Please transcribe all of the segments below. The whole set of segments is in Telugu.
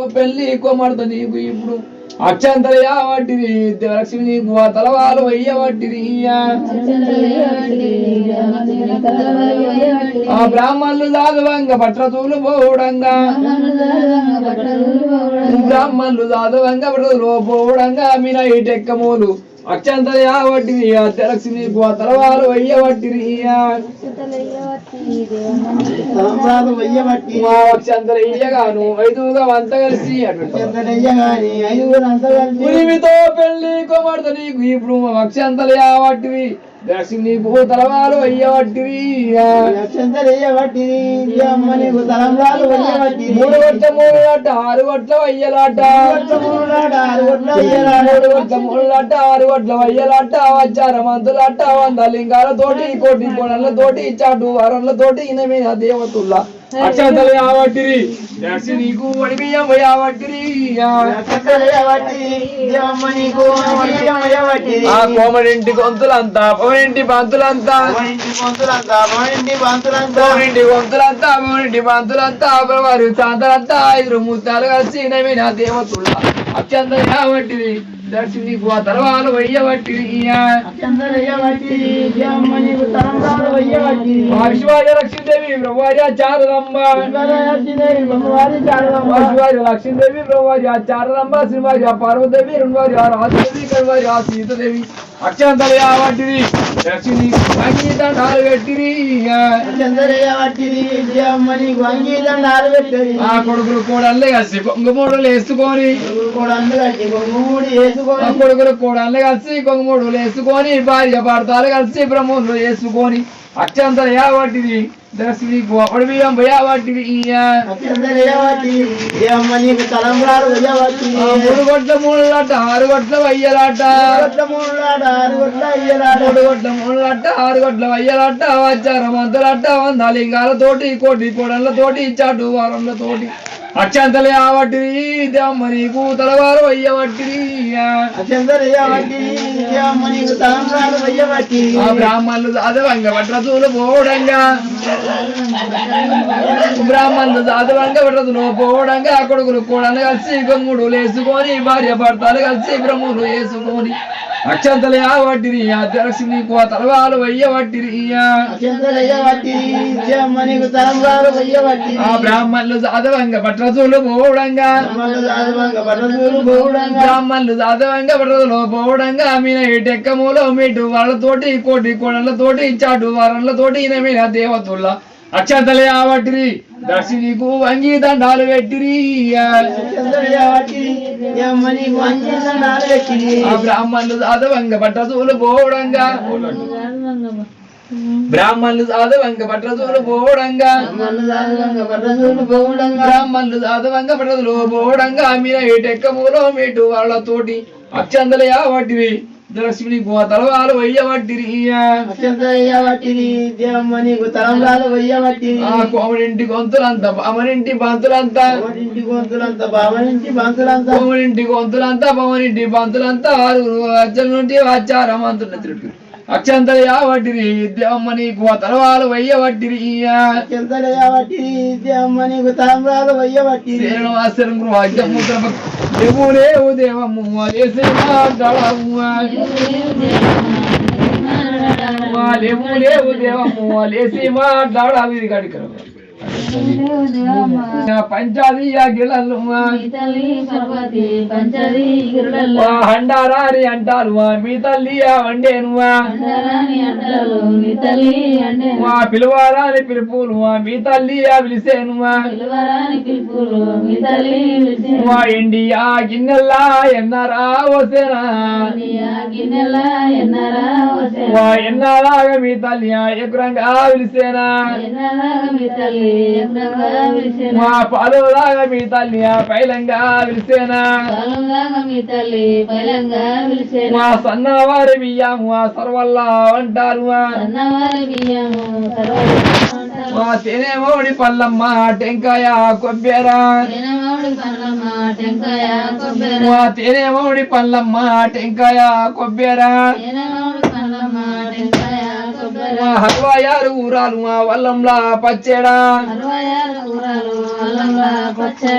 ఓ పెళ్ళి కొమడత నీకు ఇప్పుడు. అక్షంతరయా వట్టిది దేవలక్ష్మి నీకు ఆ తలవాలు వయ్య వట్టిది ఆ బ్రాహ్మణులు దాదవంగ పట్రతూలు పోవడంగా. బ్రాహ్మణులు దాదవంగ పట్రతులు పోవడంగా. మీన ఇటెక్కమూలు అక్షంతరయా నీకు ఆ తలవాలు వయ్య మా అక్షంతరయ్యగాను ఐదుగా అంత కలిసి పులిమితో పెళ్ళి కొమడత నీకు ఇప్పుడు అక్షంతలు యావట్టివి. దర్శి నీకు తలవాలు మూడు గొట్ల మూడు గట్ట ఆరు గొట్ల వయ్యలాట మూడు గొట్ల మూడు లట్ట ఆరు గొట్ల వయ్యలాట వచ్చార మంతులట్ట వంద లింగాలతోటి కోటి కోణలతోటి చాటు వారంలతోటి ఇన మీద దేవతుల్లా? అక్షంతలు యావట్టిరి దర్శి నీకు వడిబియ్యం యావట్టిరి ఆ కోమడింటి గొంతులంతా పవనింటి పంతులంతా. పవనింటి గొంతులంతా పవనింటి పంతులంతా వారి చాంతలంతా ఐదు ముత్తాలు కలిసి నవీన దేవతుల అత్యంత యావట్టిది దర్శిని తలవాలు వెయ్యబట్టిది అక్షంతలేయబట్టి అమ్మ నీకు తలంబ్రాలు వెయ్యబట్టి మా విశ్వాజ లక్ష్మీదేవి బ్రహ్మార్య చారదంబ శివాజీ లక్ష్మీదేవి బ్రహ్మారి చారదంబ శ్రీవారి పార్వదేవి రెండువారి రాజదేవి కరువారి ఆ సీతదేవి అత్యంత యావట్టిది దర్శిని సంగీతాలు పెట్టిరి ఆ కొడుకులు కోడళ్ళే కలిసి కొంగమూడలు వేసుకొని. ఆ కొడుకులు కోడళ్ళే కలిసి కొంగమూడలు వేసుకొని భార్య భర్తలు కలిసి బ్రహ్మలు వేసుకొని. అత్యంత యావట్టిది దర్శిని గోపడి బియ్యం యావట్టిది తలంబ్రాలు వెయ్యబట్టి ఆ మూడు గొట్ల మూడు లట్ట ఆరు గొట్ల వయ్యలాట ఆరు గొడ్ల మూడు మూడు లట్ట ఆరు గొట్ల వయ్యలాట వచ్చార మంతులట్ట వంద లింగాలతోటి కోటి కోడళ్ళతోటి చాటు వారంలతోటి అత్యంతలే ఆవట్టిది దమ్మ నీకు తలవారు వయ్యవట్టిది అక్షంతలేయబట్టి అమ్మ నీకు తలంబ్రాలు వెయ్యబట్టి ఆ బ్రాహ్మణులు అదవంగ భద్రతులు పోవడంగా బ్రాహ్మణులు అదవంగ భద్రతులు పోవడంగా కొడుకులు కూడా కలిసి గొంగుడు వేసుకొని భార్య భర్తలు కలిసి బ్రహ్ములు వేసుకొని. అక్షంతలు యావట్టిరి అధ్యక్షి నీకు ఆ తలవాలు నీకు తలంబ్రాలు వెయ్యబట్టి ఆ బ్రాహ్మణులు అదవంగ భద్రతులు పోవడంగా బ్రాహ్మణులు అదవంగ భద్రతులు పోవడంగా మీన టెక్కములో మీటు వాళ్ళతోటి కోటి కోడళ్ళతోటి చాటు వారళ్ళతోటి ఈయన మీద దేవతుల్ల అక్షంతలే ఆవట్టిరి దర్శి వంగి దండాలు పెట్టిరి. ఆ బ్రాహ్మణులు అదవంగ పట్టసూలు పోవడంగా. బ్రాహ్మణులు అదవంగ పట్టసూలు పోవడంగా. బ్రాహ్మణులు అదవంగ భద్రతులు పోవడంగా. మీన టెక్కములో మీటు వాళ్ళతోటి అక్షంతలే ఆవట్టిరి దర్శిని తలవాలు వయ్యవట్టిరి తలంబ్రాలు వెయ్యబట్టి ఆ కోమడింటి గొంతులంతా బామనింటి బంతులంతా. ఇంటి గొంతులంతా బావనింటి బంతులంతా. కోమడింటి గొంతులంతా బామనింటి బంతులంతా. ఆరుగురు అచ్చల నుండి వచ్చారం అంటున్న తిరుగు అక్షంతలు యావట్టిరి దేవమ్మ నీకు తలవాలు వయ్యవట్టిరి చెంతలే కాబట్టి అమ్మ నీకు తలంబ్రాలు వెయ్యబట్టి శ్రీనివాసరం గృహముద్ర లేవు లేవు దేవమ్మ లేసి మాట్లాడము లేవు లేవు దేవమ్మ లేసి మాట్లాడాలి ఇది గడికరం హండారాని అంటారు మీ తల్లి వండేను మా. పిలువారాని పిలుపులు మీ తల్లి పిలిసేను మా. ఇండియా గిన్నెల్లా ఎన్నరా వసేనా. మా ఎన్నరాగా మీ తల్లి ఎగురంగా పిలిసేనా మా మీ తల్లి పైలంగా పిలిసేనా మా సన్నవారి బియ్యము ఆ సర్వల్లా అంటారు మా తేనేమోడి పల్లమ్మ టెంకాయ కొబ్బెరా మా తేనేమోడి పల్లమ్మ టెంకాయ కొబ్బెరా అరవై ఆరు ఊరాలు మా వల్లంలా పచ్చేడా.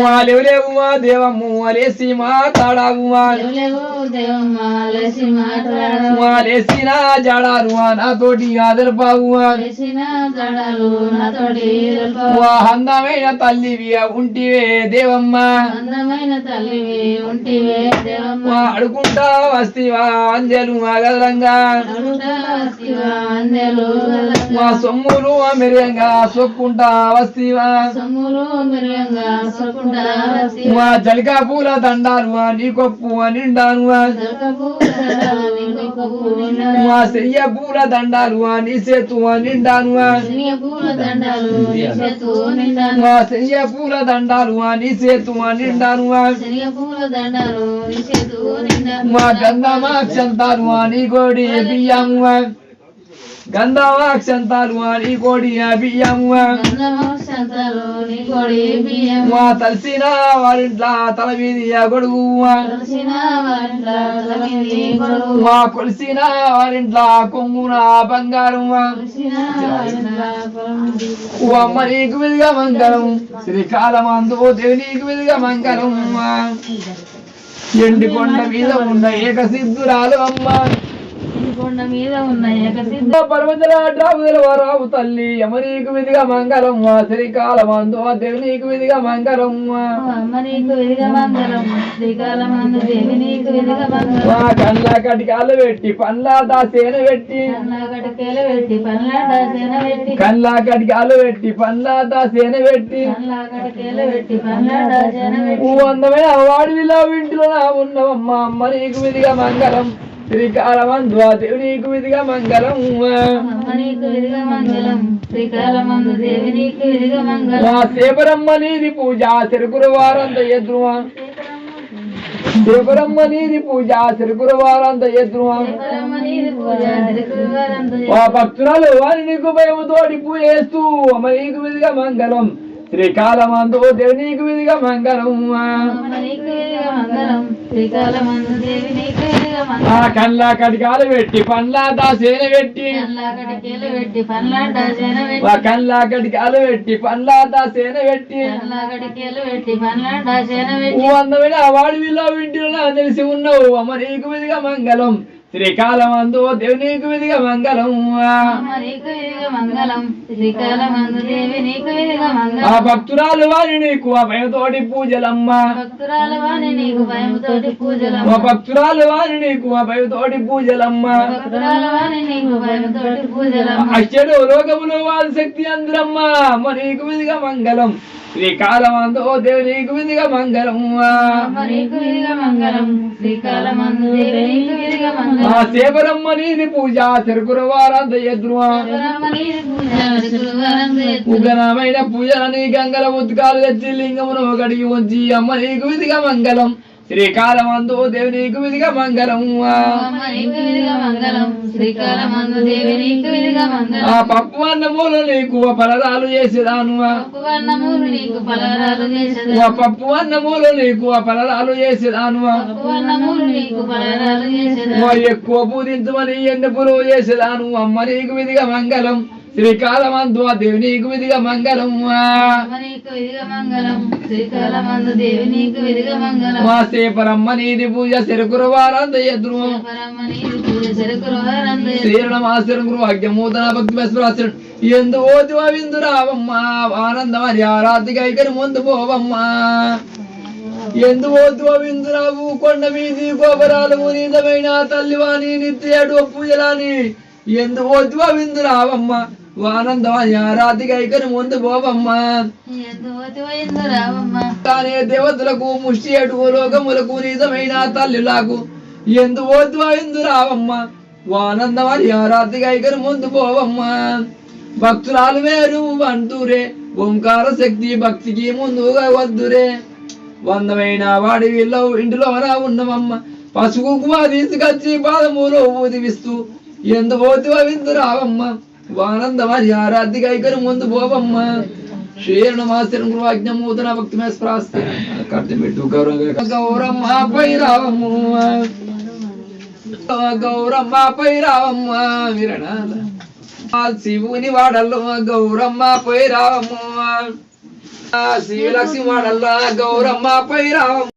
మా లేవులేవు మా దేవమ్ము అలేసి మా తాడాగు మా లేసిన జాడారు మా నాతోటి ఆదరపాగు మా అందమైన తల్లివి ఉంటివే దేవమ్మ. మా అడుకుంటా వస్తివా అంజలు మా గదరంగా. అందెలు మా సొమ్ములు మెరుగంగా సొక్కుంటా వస్తివా. సొమ్ములు జలికా పూల దండాలు మా నీ కొప్పు మా చెయ్య పూల దండాలు మా నీ చేతు మా నిండాను మా. శనియ పూల దండాలు నీ చేతు నిండాను మా గంధమా మా నీ కోడి బియ్యము మా. గంధమా క్షంతాలు మా నీ కోడి బియ్యము. తలసిన వారింట్ల తల మీది గొడుగు. మా. కలిసిన వారింట్ల కొంగున బంగారం. అమ్మ నీకు మంగళం. శ్రీకాలమందు దేవి నీకు విధిగా మంగళం. ఎండి కొండ మీద ఉన్న ఏక సిద్ధురాలు అమ్మ. వరావు తల్లి విధిగా మంగళం విధిగా మంగళం విధిగా మంగళం విధిగా మంగళం కళ్ళ కటికాలు పెట్టి పండ్ల దాసేన కళ్ళ కటికాలు పెట్టి పండ్ల దాసేన పెట్టి. అందమైన ఉన్నవమ్మ అమ్మ నీకు విధిగా మంగళం. శ్రీకాలమందు దేవి నీకు విధిగా మంగళం. మా సేపరమ్మ నీది పూజ చెరుకురు వారంత ఎద్రువా సేపరమ్మ నీది పూజ చెరుకురు వారంత ఎద్రువా మా భక్తురాలు వారి నీకు భయముతోటి పూజ చేస్తూ అమ్మ నీకు విధిగా మంగళం. శ్రీకాలమందు దేవి నీకు విధిగా మంగళం. ఆ కళ్ళ కటికాలు పెట్టి పండ్ల దాసేన పెట్టి. కళ్ళ కటికాలు పెట్టి పండ్ల దాసేన పెట్టి. అందమైన వాడివిలో ఇంటిలో తెలిసి ఉన్నావు. అమ్మ నీకు విధిగా మంగళం. శ్రీకాలమందు దేవి నీకు విధిగా మంగళం. ఆ భక్తురాలు వారి నీకు అభయతోటి పూజలమ్మ. భక్తురాల వాణి నీకు భయముతోటి పూజలమ్మ. మా భక్తురాలు వారి నీకు అభయతోటి పూజలమ్మ. అచ్చడు లోకములో వారి శక్తి అందరమ్మ. నీకు విధిగా మంగళం. శ్రీకాలమందు దేవి నీకు విధిగా మంగళం మంగళం శ్రీకాలమందు ఆ మంగళం నీది పూజ చెరుకురు వారంత ఉగ్రమైన పూజలని గంగల ఉద్గాలు తెచ్చి లింగమును కడిగి ఉంచి అమ్మ నీకు విధిగా మంగళం. శ్రీకాలమందు దేవి నీకు విధిగా మంగళం. ఆ పప్పు అన్నములు నీకు పలరాలు చేసేదాను పప్పు అన్నములు నీకు పలరాలు చేసేదాను ఎక్కువ పూజించమని ఎన్నెప్పులు చేసేదాను అమ్మ నీకు విధిగా మంగళం. శ్రీకాలమందు ఆ దేవి నీకు విధిగా మంగళం మా సేపరమ్మ నీది పూజ చెరుకురు వారంత ఎదురు భక్తి మెస్పరాసరం ఎందు ఓతి విందు రావమ్మ ఆనందమని ఆరాధిక ఐకని ముందు పోవమ్మా. ఎందు ఓతు విందు రావు కొండ మీది గోపురాలు నీదమైన తల్లివాణి నిత్యడు పూజలాని. ఎందు ఓతు విందు రావమ్మ ఆనందమని ఆరాధిక ఐకని ముందు పోవమ్మా. తానే దేవతలకు ముష్టి అటు లోకములకు నిజమైన తల్లులకు ఎందు ఓద్దు ఎందు రావమ్మ. ఆనందమని ఆరాధిగా ఇకను ముందు పోవమ్మ. భక్తురాలు వేరు అంటూరే ఓంకార శక్తి భక్తికి ముందుగా వద్దురే. వందమైన వాడి వీళ్ళ ఇంటిలో ఉన్నవమ్మ. పసుపు కుంకుమ తీసుకొచ్చి పాదములో ఊదివిస్తూ. ఎందు పోతు విందు రావమ్మ. ఆనందమని ఆరాధ్య ఇకను ముందు పోవమ్మ. శ్రీరణ మాస్టర్ గృహాజ్ఞమూతన భక్తి మే స్ప్రాస్తి కర్తం పెట్టు గౌరవ గౌరమ్మ పై రావమ్మ గౌరమ్మ పై రావమ్మ విరణాల శివుని వాడల్లో గౌరమ్మ పోయి రావమ్మ శివలక్ష్మి వాడల్లో గౌరమ్మ పోయి రావమ్మ